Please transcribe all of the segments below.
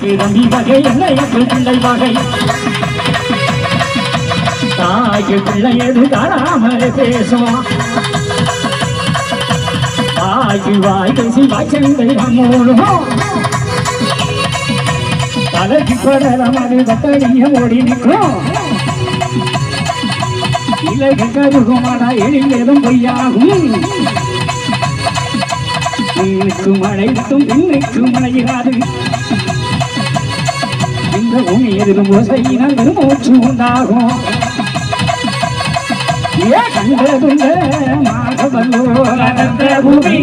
தம்பி வகை என்ன என்று பிள்ளை வகை தாய்க்கு பிள்ளை எது தராமல் பேசும் வாய்க்கு வாய் பேசி வாய்ச்சந்தை மூடும் தலைக்கு படலம் அது பட்டடிய ஓடி நிற்கும் இலகு கருகுமாடா எழிலும் பொய்யாகும் இன்னைக்கு மழை விட்டும் இன்னைக்கு மழையிராது இந்த எதிரும் ஓசையினால் மூச்சு உண்டாகும். ஏ கண்டதுள்ள மாதவல்லோ அடர்ந்த பூமி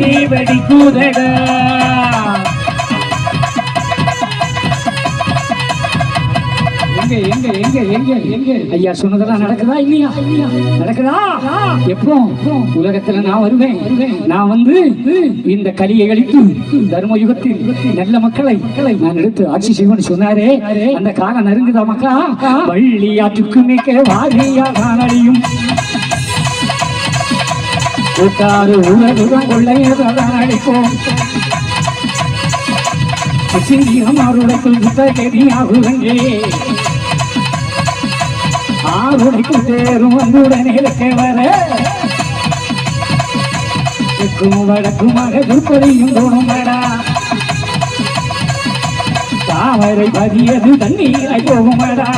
ஐயா சொன்னதெல்லாம் நடக்குதா இல்லையா? நடக்குதா? எப்போ? உலகத்துல நான் வருவேன். நான் வந்து இந்த கலியை அழித்து தர்ம யுகத்தில் நல்ல மக்களை நான் எடுத்து ஆட்சி செய்வேன்னு சொன்னாரே. அந்த காலம் நெருங்குதா மக்கா வள்ளியாற்றுக்கு மிக்க வாரியா நான் அழியும். கூட்டாறு உலகம் கொள்ளையதான் அழிப்போம். சிறியமாருடைக்குள் புத்தகதியாகுவங்கே ஆருடைக்குள் சேரும் வந்துடனே இருக்க வர தெற்கும் வடக்குமாக துப்பறியும் தோணுமடா. தாமரை பதியது தண்ணீரை போகுமடா.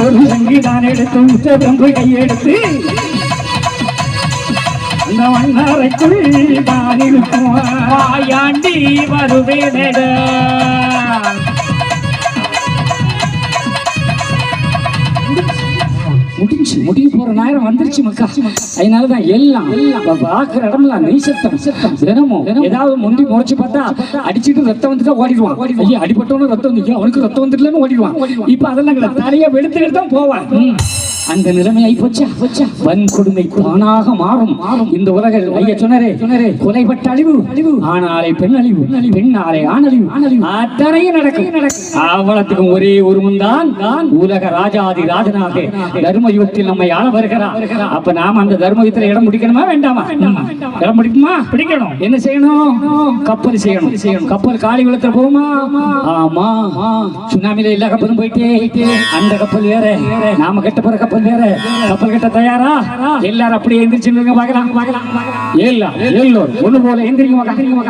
ஒரு சங்கிதான் எடுத்து உச்சபிரம்பு கையெடுத்து அந்த மன்னாரைக்குள் தான் இருக்கும் வாயாண்டி வருவேனடா. வந்துருச்சு. முடிய போற நேரம் வந்துருச்சு மக்கா. அதனாலதான் எல்லாம் எல்லாம் பாக்குற இடம்லாம் நெய் சத்தம் சத்தம் தினமும் ஏதாவது முந்தி முறைச்சு பார்த்தா அடிச்சுட்டு ரத்தம் வந்துட்டா ஓடிடுவான். ஐயா அடிபட்டவனும் ரத்தம் வந்து அவனுக்கு ரத்தம் வந்துட்டுலன்னு ஓடிடுவான். இப்ப அதெல்லாம் தலையை வெளுத்துக்கிட்டு தான் போவான். அந்த நிலைமை ஆகி போச்சா? போச்சா வன்கொடுமை தானாக மாறும். இந்த உலக ஐயா சொன்னாரே சொன்னாரே. கொலைப்பட்ட அழிவு அழிவு. ஆனாலே பெண் அழிவு பெண்ணாலே ஆணழிவு. ஆணழிவு. அத்தனையும் நடக்கும். அவ்வளத்துக்கும் ஒரே ஒரு முன்தான் தான். உலக ராஜாதி ராஜனாக. தர்ம யுகத்தில் நம்மை ஆள வருகிறார் அப்ப நாம அந்த தர்ம யுகத்தில் இடம் பிடிக்கணுமா வேண்டாமா? இடம் பிடிக்குமா? பிடிக்கணும். என்ன செய்யணும்? கப்பல் செய்யணும். செய்யணும். கப்பல் காலி வெள்ளத்துல போகுமா? ஆமா. சுனாமில எல்லா கப்பலும் போயிட்டே. அந்த கப்பல் வேற. நாம கட்ட போற கப்பல் வேற கப்பல் கட்ட தயாரா? எல்லாரும் அப்படியே எந்திரிச்சு நில்லுங்க பார்க்கலாம். பார்க்கலாம் எல்லாம் எல்லோரும் ஒண்ணு போல எந்திரிங்க பார்க்கலாம்.